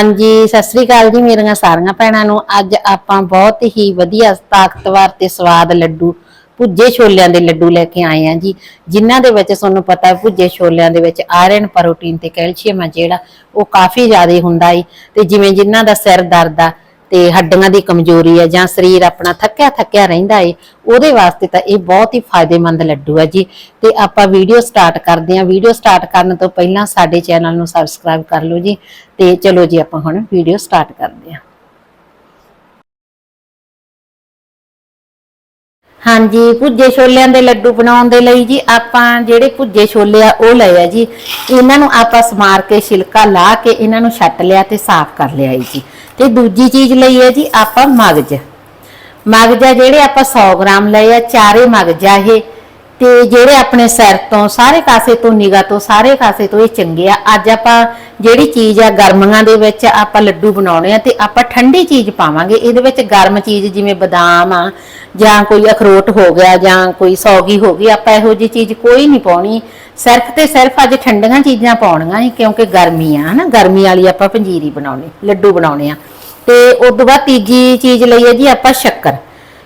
ਹਾਂਜੀ, ਸਤਿ ਸ੍ਰੀ ਅਕਾਲ ਜੀ ਮੇਰੀਆਂ ਸਾਰੀਆਂ ਭੈਣਾਂ ਨੂੰ। ਅੱਜ ਆਪਾਂ ਬਹੁਤ ਹੀ ਵਧੀਆ, ਤਾਕਤਵਰ ਤੇ ਸਵਾਦ ਲੱਡੂ, ਭੁੱਜੇ ਛੋਲਿਆਂ ਦੇ ਲੱਡੂ ਲੈ ਕੇ ਆਏ ਆ ਜੀ। ਜਿਨ੍ਹਾਂ ਦੇ ਵਿੱਚ ਤੁਹਾਨੂੰ ਪਤਾ ਹੈ, ਭੁੱਜੇ ਛੋਲਿਆਂ ਦੇ ਵਿੱਚ ਆਇਰਨ ਪ੍ਰੋਟੀਨ ਤੇ ਕੈਲਸ਼ੀਅਮ ਆ ਜਿਹੜਾ, ਉਹ ਕਾਫੀ ਜ਼ਿਆਦਾ ਹੁੰਦਾ ਏ ਤੇ ਜਿਵੇਂ ਜਿਨ੍ਹਾਂ ਦਾ ਸਿਰ ਦਰਦ ਆ ਤੇ ਹੱਡੀਆਂ ਦੀ ਕਮਜ਼ੋਰੀ ਹੈ ਜਾਂ ਸਰੀਰ ਆਪਣਾ ਥੱਕਿਆ ਥੱਕਿਆ ਰਹਿੰਦਾ ਏ, ਉਹਦੇ ਵਾਸਤੇ ਤਾਂ ਇਹ ਬਹੁਤ ਹੀ ਫਾਇਦੇਮੰਦ ਲੱਡੂ ਹੈ ਜੀ। ਤੇ ਆਪਾਂ ਵੀਡੀਓ ਸਟਾਰਟ ਕਰਦੇ ਹਾਂ। ਵੀਡੀਓ ਸਟਾਰਟ ਕਰਨ ਤੋਂ ਪਹਿਲਾਂ ਸਾਡੇ ਚੈਨਲ ਨੂੰ ਸਬਸਕ੍ਰਾਈਬ ਕਰ ਲਓ ਜੀ। ਤੇ ਚਲੋ ਜੀ, ਆਪਾਂ ਹੁਣ ਵੀਡੀਓ ਸਟਾਰਟ ਕਰਦੇ ਹਾਂ। ਹਾਂਜੀ, ਭੁੱਜੇ ਛੋਲਿਆਂ ਦੇ ਲੱਡੂ ਬਣਾਉਣ ਦੇ ਲਈ ਜੀ, ਆਪਾਂ ਜਿਹੜੇ ਭੁੱਜੇ ਛੋਲੇ ਆ, ਉਹ ਲਏ ਆ ਜੀ। ਇਹਨਾਂ ਨੂੰ ਆਪਾਂ ਸਮਾਰ ਕੇ, ਛਿਲਕਾ ਲਾ ਕੇ ਇਹਨਾਂ ਨੂੰ ਛੱਟ ਲਿਆ ਤੇ ਸਾਫ਼ ਕਰ ਲਿਆ ਜੀ। ਤੇ ਦੂਜੀ ਚੀਜ਼ ਲਈ ਹੈ ਜੀ ਆਪਾਂ ਮਗਜ। ਮਗਜ ਆ ਜਿਹੜੇ ਆਪਾਂ 100 ਗ੍ਰਾਮ ਲਏ ਆ, ਚਾਰੇ ਮਗਜ਼ਾ ਇਹ। ਤੇ ਜਿਹੜੇ ਆਪਣੇ ਸਿਰ ਤੋਂ, ਸਾਰੇ ਕਾਸੇ ਤੋਂ ਨਿਗਾ ਤੋਂ, ਸਾਰੇ ਕਾਸੇ ਤੋਂ ਇਹ ਚੰਗੇ ਆ। ਅੱਜ ਆਪਾਂ ਜਿਹੜੀ ਚੀਜ਼ ਆ ਗਰਮੀਆਂ ਦੇ ਵਿੱਚ ਆਪਾਂ ਲੱਡੂ ਬਣਾਉਣੇ ਆ ਤੇ ਆਪਾਂ ਠੰਡੀ ਚੀਜ਼ ਪਾਵਾਂਗੇ। ਇਹਦੇ ਵਿੱਚ ਗਰਮ ਚੀਜ਼ ਜਿਵੇਂ ਬਦਾਮ ਆ, ਜਾਂ ਕੋਈ ਅਖਰੋਟ ਹੋ ਗਿਆ, ਜਾਂ ਕੋਈ ਸੌਗੀ ਹੋ ਗਈ, ਆਪਾਂ ਇਹੋ ਜੀ ਚੀਜ਼ ਕੋਈ ਨਹੀਂ ਪਾਉਣੀ। ਸਿਰਫ ਤੇ ਸਿਰਫ ਅੱਜ ਠੰਡੀਆਂ ਚੀਜ਼ਾਂ ਪਾਉਣੀਆਂ ਏ ਕਿਉਂਕਿ ਗਰਮੀ ਆ, ਹਨਾ? ਗਰਮੀ ਵਾਲੀ ਆਪਾਂ ਪੰਜੀਰੀ ਬਣਾਉਣੀ, ਲੱਡੂ ਬਣਾਉਣੇ ਆ। ਤੇ ਉਸ ਤੋਂ ਬਾਅਦ ਤੀਜੀ ਚੀਜ਼ ਲਈ ਹੈ ਜੀ ਆਪਾਂ ਸ਼ੱਕਰ।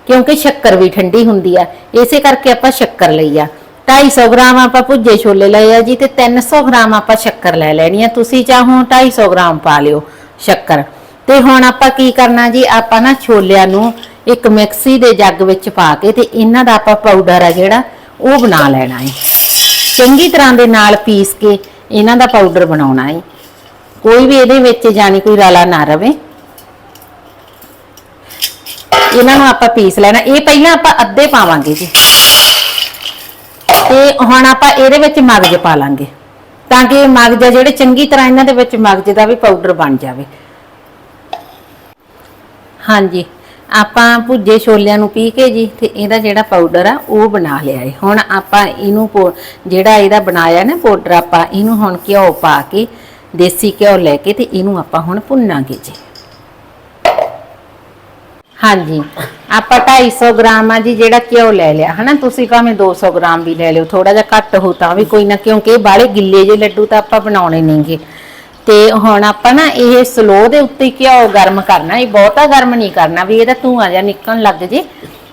ਕਿਉਂਕਿ ਸ਼ੱਕਰ ਵੀ ਠੰਡੀ ਹੁੰਦੀ ਆ। ਇਸੇ ਕਰਕੇ ਆਪਾਂ ਸ਼ੱਕਰ ਲਈ ਆ। 250 ਗ੍ਰਾਮ ਆਪਾਂ ਭੁੱਜੇ ਛੋਲੇ ਲਏ ਆ ਜੀ ਤੇ 300 ਗ੍ਰਾਮ ਆਪਾਂ ਸ਼ੱਕਰ ਲੈ ਲੈਣੀ ਆ। ਤੁਸੀਂ ਚਾਹੋ 250 ਗ੍ਰਾਮ ਪਾ ਲਿਓ ਸ਼ੱਕਰ। ਤੇ ਹੁਣ ਆਪਾਂ ਕੀ ਕਰਨਾ ਜੀ, ਆਪਾਂ ਨਾ ਛੋਲਿਆਂ ਨੂੰ ਇੱਕ ਮਿਕਸੀ ਦੇ ਜੱਗ ਵਿੱਚ ਪਾ ਕੇ ਤੇ ਇਹਨਾਂ ਦਾ ਆਪਾਂ ਪਾਊਡਰ ਆ ਜਿਹੜਾ, ਉਹ ਬਣਾ ਲੈਣਾ ਹੈ ਚੰਗੀ ਤਰ੍ਹਾਂ ਦੇ ਨਾਲ ਪੀਸ ਕੇ ਇਹਨਾਂ ਦਾ ਪਾਊਡਰ ਬਣਾਉਣਾ ਹੈ ਕੋਈ ਵੀ ਇਹਦੇ ਵਿੱਚ ਜਾਨੀ ਕੋਈ ਰਲਾ ਨਾ ਰਵੇ। ਇਹਨਾਂ ਨੂੰ ਆਪਾਂ ਪੀਸ ਲੈਣਾ। ਇਹ ਪਹਿਲਾਂ ਆਪਾਂ ਅੱਧੇ ਪਾਵਾਂਗੇ ਜੀ। ਤੇ ਹੁਣ ਆਪਾਂ ਇਹਦੇ ਵਿੱਚ ਮਗਜ ਪਾ ਲਾਂਗੇ। ਤਾਂ ਕਿ ਮਗਜ ਜਿਹੜੇ ਚੰਗੀ ਤਰ੍ਹਾਂ ਇਹਨਾਂ ਦੇ ਵਿੱਚ ਮਗਜ ਦਾ ਵੀ ਪਾਊਡਰ ਬਣ ਜਾਵੇ। ਹਾਂਜੀ। ਆਪਾਂ ਭੁੱਜੇ ਛੋਲਿਆਂ ਨੂੰ ਪੀ ਕੇ ਜੀ, ਤੇ ਇਹਦਾ ਜਿਹੜਾ ਪਾਊਡਰ ਆ, ਉਹ ਬਣਾ ਲਿਆ ਹੈ ਹੁਣ ਆਪਾਂ ਇਹਨੂੰ ਪੋ- ਜਿਹੜਾ ਇਹਦਾ ਬਣਾਇਆ ਨਾ ਪਾਊਡਰ ਆਪਾਂ, ਇਹਨੂੰ ਹੁਣ ਘਿਓ ਪਾ ਕੇ, ਦੇਸੀ ਘਿਓ ਲੈ ਕੇ, ਤੇ ਇਹਨੂੰ ਆਪਾਂ ਹੁਣ ਭੁੰਨਾਂਗੇ ਜੀ। ਹਾਂਜੀ। ਆਪਾਂ 250 ਗ੍ਰਾਮ ਆ ਜੀ, ਜਿਹੜਾ ਘਿਓ ਲੈ ਲਿਆ। ਹਨਾ? ਤੁਸੀਂ ਭਾਵੇਂ 200 ਗ੍ਰਾਮ ਵੀ ਲੈ ਲਿਓ। ਥੋੜਾ ਜਿਹਾ ਘੱਟ ਹੋ ਤਾਂ ਵੀ ਕੋਈ ਨਾ, ਕਿਉਂਕਿ ਇਹ ਬਾਹਲੇ ਗਿੱਲੇ ਜੇ ਲੱਡੂ ਤਾਂ ਆਪਾਂ ਬਣਾਉਣੇ ਨਹੀਂਗੇ ਤੇ ਹੁਣ ਆਪਾਂ ਨਾ, ਇਹ ਸਲੋ ਦੇ ਉੱਤੇ ਘਿਓ ਗਰਮ ਕਰਨਾ। ਇਹ ਬਹੁਤਾ ਗਰਮ ਨਹੀਂ ਕਰਨਾ ਵੀ ਇਹਦਾ ਧੂਆਂ ਜਿਹਾ ਨਿਕਲਣ ਲੱਗ ਜੇ।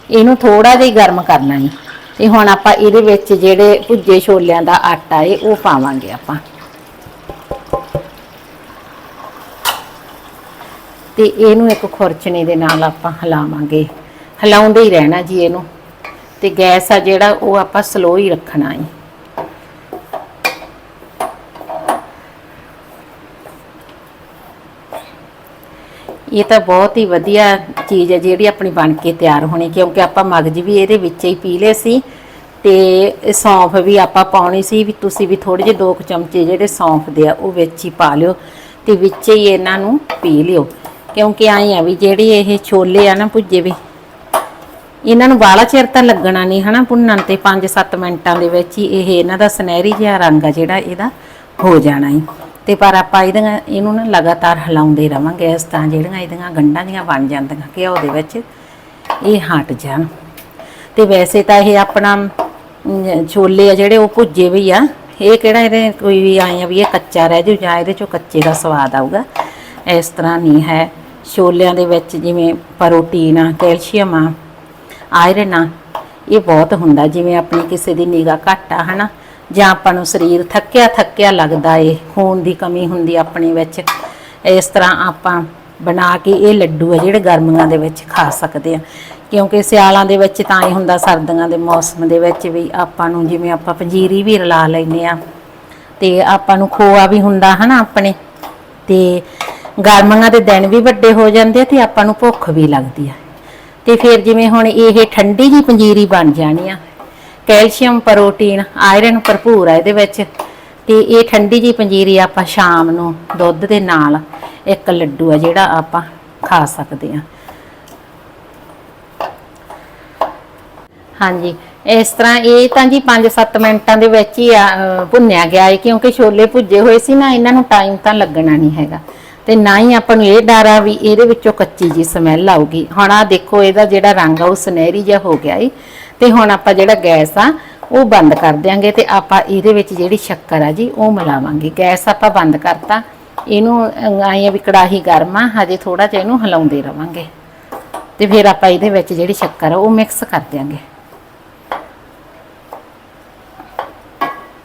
ਇਹਨੂੰ ਥੋੜਾ ਜਿਹਾ ਗਰਮ ਕਰਨਾ ਹੈ ਤੇ ਹੁਣ ਆਪਾਂ ਇਹਦੇ ਵਿੱਚ ਜਿਹੜੇ ਭੁੱਜੇ ਛੋਲਿਆਂ ਦਾ ਆਟਾ ਏ, ਉਹ ਪਾਵਾਂਗੇ ਆਪਾਂ। ਤੇ ਇਹਨੂੰ ਇੱਕ ਖੁਰਚਣੇ ਦੇ ਨਾਲ ਆਪਾਂ ਹਿਲਾਵਾਂਗੇ। ਹਿਲਾਉਂਦੇ ਹੀ ਰਹਿਣਾ ਜੀ ਇਹਨੂੰ। ਤੇ ਗੈਸ ਆ ਜਿਹੜਾ, ਉਹ ਆਪਾਂ ਸਲੋ ਹੀ ਰੱਖਣਾ ਹੈ ਇਹ ਤਾਂ ਬਹੁਤ ਹੀ ਵਧੀਆ ਚੀਜ਼ ਹੈ ਜਿਹੜੀ ਆਪਣੀ ਬਣ ਕੇ ਤਿਆਰ ਹੋਣੀ, ਕਿਉਂਕਿ ਆਪਾਂ ਮਗਜ ਵੀ ਇਹਦੇ ਵਿੱਚ ਹੀ ਪੀ ਲਏ ਸੀ ਤੇ ਸੌਂਫ ਵੀ ਆਪਾਂ ਪਾਉਣੀ ਸੀ ਵੀ ਤੁਸੀਂ ਵੀ ਥੋੜੇ ਜਿਹੇ ਦੋ ਕੁ ਚਮਚੇ ਜਿਹੜੇ ਸੌਂਫ ਦੇ ਆ, ਉਹ ਵਿੱਚ ਹੀ ਪਾ ਲਿਓ ਤੇ ਵਿੱਚ ਹੀ ਇਹਨਾਂ ਨੂੰ ਪੀ ਲਿਓ। ਕਿਉਂਕਿ ਆਏ ਆ ਵੀ ਜਿਹੜੇ ਇਹ ਛੋਲੇ ਆ ਨਾ ਭੁੱਜੇ ਵੀ, ਇਹਨਾਂ ਨੂੰ ਬਾਲਾ ਚਿਰ ਤਾਂ ਲੱਗਣਾ ਨਹੀਂ ਹਨਾ ਭੁੰਨਣ ਤੇ 5-7 ਮਿੰਟਾਂ ਦੇ ਵਿੱਚ ਹੀ ਇਹ ਇਹਨਾਂ ਦਾ ਸੁਨਹਿਰੀ ਜਿਹਾ ਰੰਗ ਆ ਜਿਹੜਾ ਇਹਦਾ ਹੋ ਜਾਣਾ ਹੈ ਤੇ ਪਰ ਆਪਾਂ ਇਹਦੀਆਂ, ਇਹਨੂੰ ਨਾ ਲਗਾਤਾਰ ਹਿਲਾਉਂਦੇ ਰਵਾਂਗੇ, ਇਸ ਤਰ੍ਹਾਂ ਜਿਹੜੀਆਂ ਇਹਦੀਆਂ ਗੰਢਾਂ ਦੀਆਂ ਬਣ ਜਾਂਦੀਆਂ ਘਿਓ ਦੇ ਵਿੱਚ, ਇਹ ਹਟ ਜਾਣ। ਤੇ ਵੈਸੇ ਤਾਂ ਇਹ ਆਪਣਾ ਛੋਲੇ ਆ ਜਿਹੜੇ ਉਹ ਭੁੱਜੇ ਵੀ ਆ, ਇਹ ਕਿਹੜਾ ਇਹਦੇ ਕੋਈ ਵੀ ਆਏ ਆ ਵੀ ਇਹ ਕੱਚਾ ਰਹਿ ਜੂ ਜਾਂ ਇਹਦੇ ਚੋਂ ਕੱਚੇ ਦਾ ਸਵਾਦ ਆਊਗਾ, ਇਸ ਤਰ੍ਹਾਂ ਨਹੀਂ ਹੈ। ਛੋਲਿਆਂ ਦੇ ਵਿੱਚ ਜਿਵੇਂ ਪ੍ਰੋਟੀਨ ਆ, ਕੈਲਸ਼ੀਅਮ ਆ, ਆਇਰਨ ਆ, ਇਹ ਬਹੁਤ ਹੁੰਦਾ ਜਿਵੇਂ ਆਪਣੀ ਕਿਸੇ ਦੀ ਨਿਗਾ ਘੱਟ ਆ, ਹਨਾ? ਜਾਂ ਆਪਾਂ ਨੂੰ ਸਰੀਰ ਥੱਕਿਆ ਥੱਕਿਆ ਲੱਗਦਾ ਏ, ਖੂਨ ਦੀ ਕਮੀ ਹੁੰਦੀ ਆਪਣੇ ਵਿੱਚ। ਇਸ ਤਰ੍ਹਾਂ ਆਪਾਂ ਬਣਾ ਕੇ ਇਹ ਲੱਡੂ ਆ ਜਿਹੜੇ ਗਰਮੀਆਂ ਦੇ ਵਿੱਚ ਖਾ ਸਕਦੇ ਆ। ਕਿਉਂਕਿ ਸਿਆਲਾਂ ਦੇ ਵਿੱਚ ਤਾਂ ਇਹ ਹੁੰਦਾ, ਸਰਦੀਆਂ ਦੇ ਮੌਸਮ ਦੇ ਵਿੱਚ ਵੀ ਆਪਾਂ ਨੂੰ ਜਿਵੇਂ ਆਪਾਂ ਪੰਜੀਰੀ ਵੀ ਰਲਾ ਲੈਨੇ ਆ। ਤੇ ਆਪਾਂ ਨੂੰ ਖੋਆ ਵੀ ਹੁੰਦਾ, ਹਨਾ, ਆਪਣੇ? ਤੇ ਗਰਮੀਆਂ ਦੇ ਦਿਨ ਵੀ ਵੱਡੇ ਹੋ ਜਾਂਦੇ ਆ ਤੇ ਆਪਾਂ ਨੂੰ ਭੁੱਖ ਵੀ ਲੱਗਦੀ ਆ। ਤੇ ਫਿਰ ਜਿਵੇਂ ਹੁਣ ਇਹ ਠੰਡੀ ਜੀ ਪੰਜੀਰੀ ਬਣ ਜਾਣੀ ਆ, ਕੈਲਸ਼ੀਅਮ, ਪ੍ਰੋਟੀਨ, ਆਇਰਨ ਭਰਪੂਰ ਆ ਇਹਦੇ ਵਿੱਚ। ਤੇ ਇਹ ਠੰਡੀ ਜੀ ਪੰਜੀਰੀ ਆਪਾਂ ਸ਼ਾਮ ਨੂੰ ਦੁੱਧ ਦੇ ਨਾਲ ਇੱਕ ਲੱਡੂ ਆ ਜਿਹੜਾ ਆਪਾਂ ਖਾ ਸਕਦੇ ਆ। ਹਾਂਜੀ, ਇਸ ਤਰ੍ਹਾਂ ਇਹ ਤਾਂ ਜੀ 5-7 ਮਿੰਟਾਂ ਦੇ ਵਿੱਚ ਹੀ ਭੁੰਨਿਆ ਗਿਆ ਹੈ ਕਿਉਂਕਿ ਛੋਲੇ ਭੁੱਜੇ ਹੋਏ ਸੀ ਨਾ, ਇਹਨਾਂ ਨੂੰ ਟਾਈਮ ਤਾਂ ਲੱਗਣਾ ਨਹੀਂ ਹੈਗਾ। ਤੇ ਨਾ ਹੀ ਆਪਾਂ ਨੂੰ ਇਹ ਡਰ ਆ ਵੀ ਇਹਦੇ ਵਿੱਚੋਂ ਕੱਚੀ ਜੀ ਸਮੈਲ ਆਊਗੀ। ਹੁਣ ਆ ਦੇਖੋ, ਇਹਦਾ ਜਿਹੜਾ ਰੰਗ ਆ ਉਹ ਸੁਨਹਿਰੀ ਜਿਹਾ ਹੋ ਗਿਆ ਏ। ਤੇ ਹੁਣ ਆਪਾਂ ਜਿਹੜਾ ਗੈਸ ਆ, ਉਹ ਬੰਦ ਕਰ ਦਿਆਂਗੇ ਤੇ ਆਪਾਂ ਇਹਦੇ ਵਿੱਚ ਜਿਹੜੀ ਸ਼ੱਕਰ ਆ ਜੀ, ਉਹ ਮਿਲਾਵਾਂਗੇ। ਗੈਸ ਆਪਾਂ ਬੰਦ ਕਰਤਾ। ਇਹਨੂੰ ਆਏ ਵੀ ਕੜਾਹੀ ਗਰਮ ਆ, ਹਜੇ ਥੋੜਾ ਜਿਹਾ ਇਹਨੂੰ ਹਿਲਾਉਂਦੇ ਰਵਾਂਗੇ। ਤੇ ਫਿਰ ਆਪਾਂ ਇਹਦੇ ਵਿੱਚ ਜਿਹੜੀ ਸ਼ੱਕਰ ਆ, ਉਹ ਮਿਕਸ ਕਰ ਦਿਆਂਗੇ।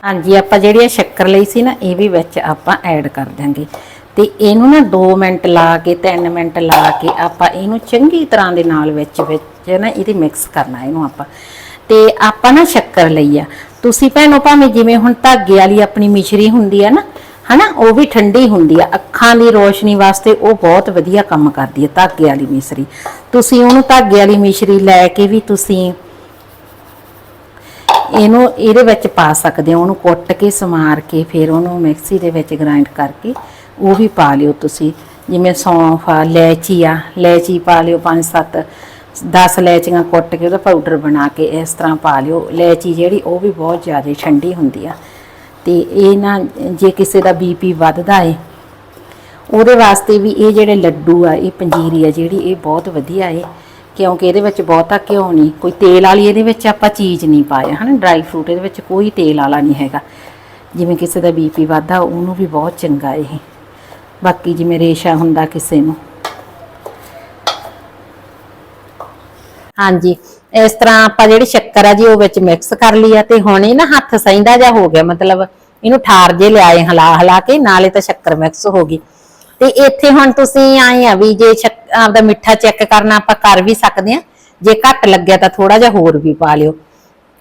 ਹਾਂਜੀ, ਆਪਾਂ ਜਿਹੜੀ ਇਹ ਸ਼ੱਕਰ ਲਈ ਸੀ ਨਾ, ਇਹ ਵੀ ਵਿੱਚ ਆਪਾਂ ਐਡ ਕਰ ਦਿਆਂਗੇ। ਤੇ ਇਹਨੂੰ ਨਾ 2 ਮਿੰਟ ਲਾ ਕੇ 3 ਮਿੰਟ ਲਾ ਕੇ ਆਪਾਂ ਇਹਨੂੰ ਚੰਗੀ ਤਰ੍ਹਾਂ ਦੇ ਨਾਲ ਵਿੱਚ ਵਿੱਚ ਨਾ ਇਹਦੇ ਮਿਕਸ ਕਰਨਾ ਇਹਨੂੰ ਆਪਾਂ। ਤੇ ਆਪਾਂ ਨਾ ਸ਼ੱਕਰ ਲਈ ਆ। ਤੁਸੀਂ ਭੈਣੋ ਭਾਵੇਂ ਜਿਵੇਂ ਹੁਣ ਧਾਗੇ ਵਾਲੀ ਆਪਣੀ ਮਿਸ਼ਰੀ ਹੁੰਦੀ ਆ ਨਾ, ਹਨਾ, ਉਹ ਵੀ ਠੰਡੀ ਹੁੰਦੀ ਆ। ਅੱਖਾਂ ਦੀ ਰੋਸ਼ਨੀ ਵਾਸਤੇ ਉਹ ਬਹੁਤ ਵਧੀਆ ਕੰਮ ਕਰਦੀ ਆ ਧਾਗੇ ਵਾਲੀ ਮਿਸ਼ਰੀ। ਤੁਸੀਂ ਉਹਨੂੰ ਧਾਗੇ ਵਾਲੀ ਮਿਸ਼ਰੀ ਲੈ ਕੇ ਵੀ ਤੁਸੀਂ ਇਹਨੂੰ ਇਹਦੇ ਵਿੱਚ ਪਾ ਸਕਦੇ ਹੋ। ਉਹਨੂੰ ਕੁੱਟ ਕੇ, ਸਮਾਰ ਕੇ, ਫਿਰ ਉਹਨੂੰ ਮਿਕਸੀ ਦੇ ਵਿੱਚ ਗ੍ਰਾਈਂਡ ਕਰਕੇ ਉਹ ਵੀ ਪਾ ਲਿਓ ਤੁਸੀਂ। ਜਿਵੇਂ ਸੌਂਫ ਆ, ਲੈਚੀ ਆ, ਲੈਚੀ ਪਾ ਲਿਓ 5-7 10 ਲੈਚੀਆਂ ਕੁੱਟ ਕੇ ਉਹਦਾ ਪਾਊਡਰ ਬਣਾ ਕੇ ਇਸ ਤਰ੍ਹਾਂ ਪਾ ਲਿਓ। ਲੈਚੀ ਜਿਹੜੀ ਉਹ ਵੀ ਬਹੁਤ ਜ਼ਿਆਦਾ ਠੰਡੀ ਹੁੰਦੀ ਆ। ਤੇ ਇਹ ਨਾ ਜੇ ਕਿਸੇ ਦਾ ਬੀਪੀ ਵੱਧਦਾ ਏ, ਉਹਦੇ ਵਾਸਤੇ ਵੀ ਇਹ ਜਿਹੜੇ ਲੱਡੂ ਆ, ਇਹ ਪੰਜੀਰੀ ਆ ਜਿਹੜੀ ਇਹ ਬਹੁਤ ਵਧੀਆ ਏ। ਕਿਉਂਕਿ ਇਹਦੇ ਵਿੱਚ ਬਹੁਤਾ ਘਿਓ ਨਹੀਂ, ਕੋਈ ਤੇਲ ਵਾਲੀ ਇਹਦੇ ਵਿੱਚ ਆਪਾਂ ਚੀਜ਼ ਨਹੀਂ ਪਾਇਆ, ਹਨਾ? ਡਰਾਈ ਫਰੂਟ ਇਹਦੇ ਵਿੱਚ ਕੋਈ ਤੇਲ ਵਾਲਾ ਨਹੀਂ ਹੈਗਾ। ਜਿਵੇਂ ਕਿਸੇ ਦਾ ਬੀਪੀ ਵੱਧਦਾ, ਉਹਨੂੰ ਵੀ ਬਹੁਤ ਚੰਗਾ ਇਹ। ਬਾਕੀ ਜਿਵੇਂ ਰੇਸ਼ਾ ਹੁੰਦਾ ਕਿਸੇ ਨੂੰ। ਹਾਂਜੀ, ਇਸ ਤਰ੍ਹਾਂ ਆਪਾਂ ਜਿਹੜੀ ਸ਼ੱਕਰ ਆ ਜੀ, ਉਹ ਵਿੱਚ ਮਿਕਸ ਕਰ ਲਈ ਆ ਤੇ ਹੁਣ ਇਹ ਨਾ ਹੱਥ ਸੈਂਦਾ ਜਿਹਾ ਹੋ ਗਿਆ, ਮਤਲਬ ਇਹਨੂੰ ਠਾਰ ਜੇ ਲਿਆਏ ਹਲਾ ਹਲਾ ਕੇ, ਨਾਲੇ ਤਾਂ ਸ਼ੱਕਰ ਮਿਕਸ ਹੋ ਗਈ। ਤੇ ਇੱਥੇ ਹੁਣ ਤੁਸੀਂ ਆਏ ਆ ਵੀ ਜੇ ਆਪਦਾ ਮਿੱਠਾ ਚੈੱਕ ਕਰਨਾ ਆਪਾਂ ਕਰ ਵੀ ਸਕਦੇ ਆ। ਜੇ ਘੱਟ ਲੱਗਿਆ ਤਾਂ ਥੋੜਾ ਜਿਹਾ ਹੋਰ ਵੀ ਪਾ ਲਿਓ।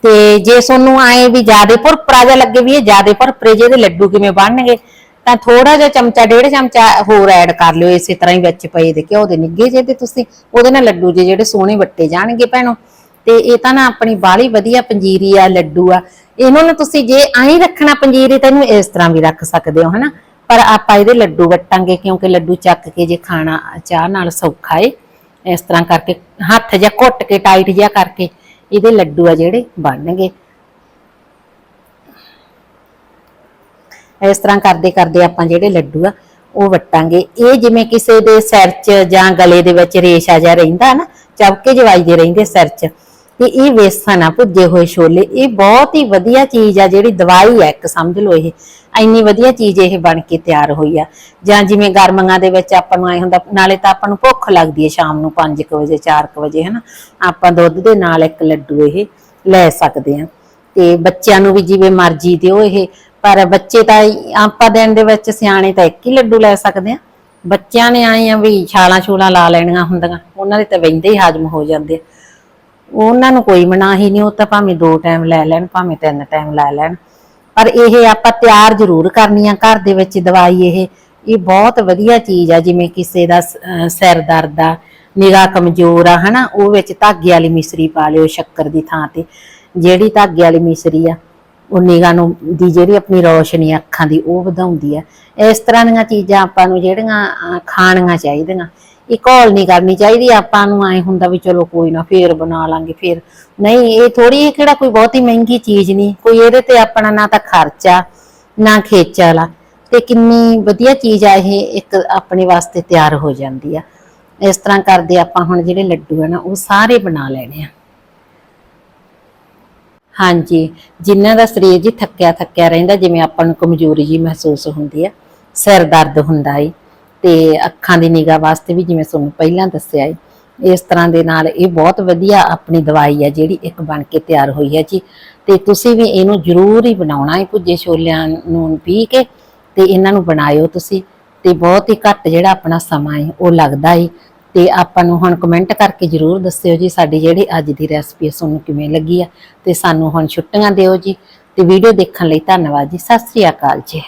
ਤੇ ਜੇ ਤੁਹਾਨੂੰ ਆਏ ਵੀ ਜਿਆਦੇ ਭੁਰਪਰਾ ਜਿਹਾ ਲੱਗੇ ਵੀ ਇਹ ਜਿਆਦੇ ਭੁਰਪਰੇ ਜਿਹੇ ਦੇ ਲੱਡੂ ਕਿਵੇਂ ਬਣਨਗੇ ਤਾਂ ਥੋੜਾ ਜਿਹਾ ਚਮਚਾ, ਡੇਢ ਚਮਚਾ ਹੋਰ ਐਡ ਕਰ ਲਿਓ, ਇਸੇ ਤਰ੍ਹਾਂ ਹੀ ਵਿੱਚ ਪਏ ਦੇ ਘਿਓ ਦੇ ਨਿੱਗੇ ਜਿਹੇ ਤੇ ਤੁਸੀਂ ਉਹਦੇ ਨਾਲ ਲੱਡੂ ਜੇ ਜਿਹੜੇ ਸੋਹਣੇ ਵੱਟੇ ਜਾਣਗੇ ਭੈਣੋ। ਤੇ ਇਹ ਤਾਂ ਨਾ ਆਪਣੀ ਬਾਲੀ ਵਧੀਆ ਪੰਜੀਰੀ ਆ, ਲੱਡੂ ਆ। ਇਹਨਾਂ ਨੂੰ ਤੁਸੀਂ ਜੇ ਐਂ ਰੱਖਣਾ ਪੰਜੀਰੀ, ਤਾਂ ਇਹਨੂੰ ਇਸ ਤਰ੍ਹਾਂ ਵੀ ਰੱਖ ਸਕਦੇ ਹੋ, ਹਨਾ? ਪਰ ਆਪਾਂ ਇਹਦੇ ਲੱਡੂ ਵੱਟਾਂਗੇ, ਕਿਉਂਕਿ ਲੱਡੂ ਚੱਕ ਕੇ ਜੇ ਖਾਣਾ, ਚਾਹ ਨਾਲ ਸੌਖਾ ਏ। ਇਸ ਤਰ੍ਹਾਂ ਕਰਕੇ, ਹੱਥ ਜਿਹਾ ਘੁੱਟ ਕੇ, ਟਾਈਟ ਜਿਹਾ ਕਰਕੇ ਇਹਦੇ ਲੱਡੂ ਆ ਜਿਹੜੇ ਬਣਨਗੇ। ਇਸ ਤਰ੍ਹਾਂ ਕਰਦੇ ਕਰਦੇ ਆਪਾਂ ਜਿਹੜੇ ਲੱਡੂ ਆ, ਉਹ ਵਟਾਂਗੇ। ਇਹ ਜਿਵੇਂ ਕਿਸੇ ਦੇ ਸਿਰ 'ਚ ਜਾਂ ਗਲੇ ਦੇ ਵਿੱਚ ਰੇਸ਼ਾ ਜਿਹਾ ਰਹਿੰਦਾ ਨਾ ਚਬਕੇ ਜਵਾਈਦੇ ਰਹਿੰਦੇ ਸਿਰ 'ਚ, ਤੇ ਇਹ ਵੇਸਣ ਆ, ਭੁੱਜੇ ਹੋਏ ਛੋਲੇ। ਇਹ ਬਹੁਤ ਹੀ ਵਧੀਆ ਚੀਜ਼ ਆ, ਜਿਹੜੀ ਦਵਾਈ ਆ, ਇੱਕ ਸਮਝ ਲਓ ਇਹ। ਇੰਨੀ ਵਧੀਆ ਚੀਜ਼ ਇਹ ਬਣ ਕੇ ਤਿਆਰ ਹੋਈ ਆ। ਜਾਂ ਜਿਵੇਂ ਗਰਮੀਆਂ ਦੇ ਵਿੱਚ ਆਪਾਂ ਨੂੰ ਐ ਹੁੰਦਾ, ਨਾਲੇ ਤਾਂ ਆਪਾਂ ਨੂੰ ਭੁੱਖ ਲੱਗਦੀ ਹੈ ਸ਼ਾਮ ਨੂੰ 5 ਵਜੇ 4 ਵਜੇ, ਹਨਾ। ਆਪਾਂ ਦੁੱਧ ਦੇ ਨਾਲ ਇੱਕ ਲੱਡੂ ਇਹ ਲੈ ਸਕਦੇ ਆ। ਤੇ ਬੱਚਿਆਂ ਨੂੰ ਵੀ ਜਿਵੇਂ ਮਰਜ਼ੀ ਦਿਓ ਇਹ। ਪਰ ਬੱਚੇ ਤਾਂ ਆਪਾਂ ਦਿਨ ਦੇ ਵਿੱਚ ਸਿਆਣੇ ਤਾਂ ਇੱਕ ਹੀ ਲੱਡੂ ਲੈ ਸਕਦੇ ਆ। ਬੱਚਿਆਂ ਨੇ ਆਏ ਆ ਵੀ ਛਾਲਾਂ ਛੂਲਾਂ ਲਾ ਲੈਣੀਆਂ ਹੁੰਦੀਆਂ, ਉਹਨਾਂ ਦੇ ਤਾਂ ਵਹਿੰਦੇ ਹੀ ਹਾਜ਼ਮ ਹੋ ਜਾਂਦੇ ਉਹਨਾਂ ਨੂੰ ਕੋਈ ਮਨਾਹੀ ਨਹੀਂ, ਉਹ ਤਾਂ ਭਾਵੇਂ ਦੋ ਟਾਈਮ ਲੈ ਲੈਣ, ਭਾਵੇਂ ਤਿੰਨ ਟਾਈਮ ਲੈ ਲੈਣ। ਪਰ ਇਹ ਆਪਾਂ ਤਿਆਰ ਜ਼ਰੂਰ ਕਰਨੀ ਆ, ਘਰ ਦੇ ਵਿੱਚ ਦਵਾਈ ਇਹ ਇਹ ਬਹੁਤ ਵਧੀਆ ਚੀਜ਼ ਆ, ਜਿਵੇਂ ਕਿਸੇ ਦਾ ਸਿਰ ਦਰਦ ਆ, ਨਿਗਾਹ ਕਮਜ਼ੋਰ ਆ, ਹਨਾ, ਉਹ ਵਿੱਚ ਧਾਗੇ ਵਾਲੀ ਮਿਸਰੀ ਪਾ ਲਿਓ ਸ਼ੱਕਰ ਦੀ ਥਾਂ ਤੇ। ਜਿਹੜੀ ਧਾਗੇ ਵਾਲੀ ਮਿਸਰੀ ਆ, ਉਹ ਨਿਗਾਹ ਨੂੰ ਦੀ ਜਿਹੜੀ ਆਪਣੀ ਰੋਸ਼ਨੀ ਆ, ਅੱਖਾਂ ਦੀ, ਉਹ ਵਧਾਉਂਦੀ ਆ। ਇਸ ਤਰ੍ਹਾਂ ਦੀਆਂ ਚੀਜ਼ਾਂ ਆਪਾਂ ਨੂੰ ਜਿਹੜੀਆਂ ਖਾਣੀਆਂ ਚਾਹੀਦੀਆਂ। ਇਹ ਘੋਲ ਨਹੀਂ ਕਰਨੀ ਚਾਹੀਦੀ, ਆਪਾਂ ਨੂੰ ਐ ਹੁੰਦਾ ਵੀ ਚਲੋ ਕੋਈ ਨਾ, ਫੇਰ ਬਣਾ ਲਾਂਗੇ, ਫੇਰ। ਨਹੀਂ, ਇਹ ਥੋੜੀ ਕਿਹੜਾ ਕੋਈ ਬਹੁਤੀ ਮਹਿੰਗੀ ਚੀਜ਼ ਨਹੀਂ, ਕੋਈ ਇਹਦੇ ਤੇ ਆਪਣਾ ਨਾ ਤਾਂ ਖਰਚਾ, ਨਾ ਖੇਚਲ ਆ ਤੇ ਕਿੰਨੀ ਵਧੀਆ ਚੀਜ਼ ਆ, ਇਹ ਇੱਕ ਆਪਣੇ ਵਾਸਤੇ ਤਿਆਰ ਹੋ ਜਾਂਦੀ ਆ। ਇਸ ਤਰ੍ਹਾਂ ਕਰਦੇ ਆਪਾਂ ਹੁਣ ਜਿਹੜੇ ਲੱਡੂ ਆ ਨਾ, ਉਹ ਸਾਰੇ ਬਣਾ ਲੈਣੇ ਆ। ਹਾਂਜੀ, ਜਿਨ੍ਹਾਂ ਦਾ ਸਰੀਰ ਜੀ ਥੱਕਿਆ ਥੱਕਿਆ ਰਹਿੰਦਾ, ਜਿਵੇਂ ਆਪਾਂ ਨੂੰ ਕਮਜ਼ੋਰੀ ਜੀ ਮਹਿਸੂਸ ਹੁੰਦੀ ਆ, ਸਿਰ ਦਰਦ ਹੁੰਦਾ ਏ, ਤੇ ਅੱਖਾਂ ਦੀ ਨਿਗਾਹ ਵਾਸਤੇ ਵੀ ਜਿਵੇਂ ਤੁਹਾਨੂੰ ਪਹਿਲਾਂ ਦੱਸਿਆ ਏ, ਇਸ ਤਰ੍ਹਾਂ ਦੇ ਨਾਲ ਇਹ ਬਹੁਤ ਵਧੀਆ ਆਪਣੀ ਦਵਾਈ ਹੈ ਜਿਹੜੀ ਇੱਕ ਬਣ ਕੇ ਤਿਆਰ ਹੋਈ ਹੈ ਜੀ। ਤੇ ਤੁਸੀਂ ਵੀ ਇਹਨੂੰ ਜ਼ਰੂਰ ਹੀ ਬਣਾਉਣਾ ਹੈ ਭੁੱਜੇ ਛੋਲਿਆਂ ਨੂੰ ਪੀ ਕੇ, ਤੇ ਇਹਨਾਂ ਨੂੰ ਬਣਾਇਓ ਤੁਸੀਂ, ਤੇ ਬਹੁਤ ਹੀ ਘੱਟ ਜਿਹੜਾ ਆਪਣਾ ਸਮਾਂ ਹੈ ਉਹ ਲੱਗਦਾ ਏ। ਤੇ ਆਪਾਂ ਨੂੰ ਹੁਣ ਕਮੈਂਟ ਕਰਕੇ ਜਰੂਰ ਦੱਸਿਓ ਜੀ ਸਾਡੀ ਜਿਹੜੀ ਅੱਜ ਦੀ ਰੈਸਪੀ ਤੁਹਾਨੂੰ ਕਿਵੇਂ ਲੱਗੀ ਆ। ਤੇ ਸਾਨੂੰ ਹੁਣ ਛੁੱਟੀਆਂ ਦਿਓ ਜੀ। ਤੇ ਵੀਡੀਓ ਦੇਖਣ ਲਈ ਧੰਨਵਾਦ ਜੀ। ਸਤਿ ਸ੍ਰੀ ਅਕਾਲ ਜੀ।